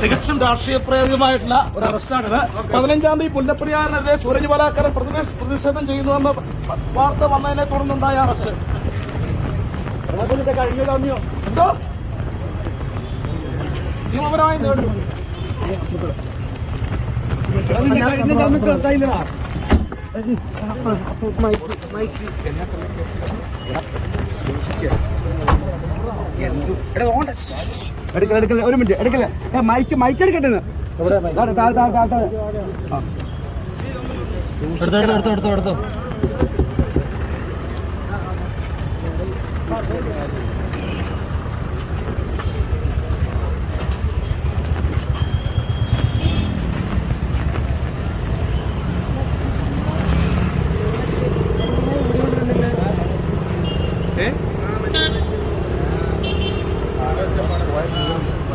തികച്ചും രാഷ്ട്രീയ പ്രേരിതമായിട്ടുള്ള ഒരു അറസ്റ്റാണിത്. പതിനഞ്ചാം തീയതി പുല്ലപ്പെരിയാറിനെതിരെ സൂരജ് ബലാക്കരൻ പ്രതിഷേ- പ്രതിഷേധം ചെയ്യുന്നുവെന്ന വാർത്ത വന്നതിനെ തുടർന്നുണ്ടായ അറസ്റ്റ്. കഴിഞ്ഞു തന്നെയോ എന്തോ? നിയമപരമായി എടുക്കല എടുക്കല ഒരു മിനിറ്റ് എടുക്കല. ഏ മൈക്ക് മൈക്ക് എടുക്കട്ടെ താഴെ താഴെ താഴെ താഴെ എടുത്തോ എടുത്തോ എടുത്തോ എടുത്തോ. ഏ? quá